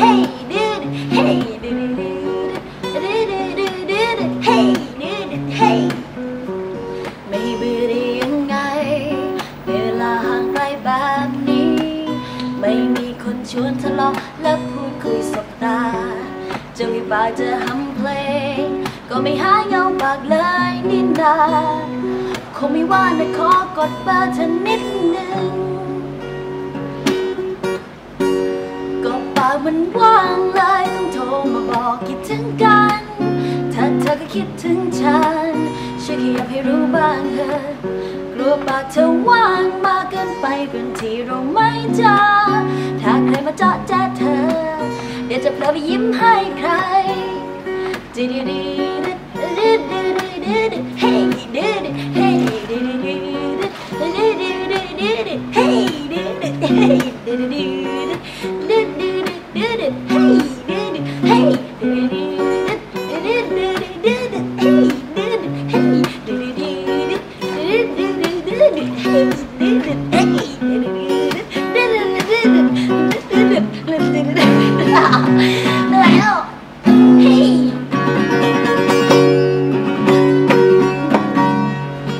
Hey! ไม่มีคนชวนทะเลาะและพูดคุยสบตาจะมีปากจะหำเพลง ก็ไม่หายเงาปากเลยนินดาคงไม่ว่านะขอกดเบอร์เธอนิดนึงก็ปากมันว่างเลยต้องโทรมาบอกคิดถึงกัน ถ้าเธอก็คิดถึงฉันช่วยขยับให้รู้บ้างเถอะกลัวปากเธอว่างมากเกินไปบางทีเราไม่จอถ้า มาเจาะแจ๊เธอ เดี๋ยวจะเพลอไปยิ้มให้ใครดีดีดีดีดีดีดีดีเฮ้ยดีดีเฮ้ยดีดีดีดีดีดีดีดีเฮ้ยดีดีเฮ้ยดีดีดี Hey!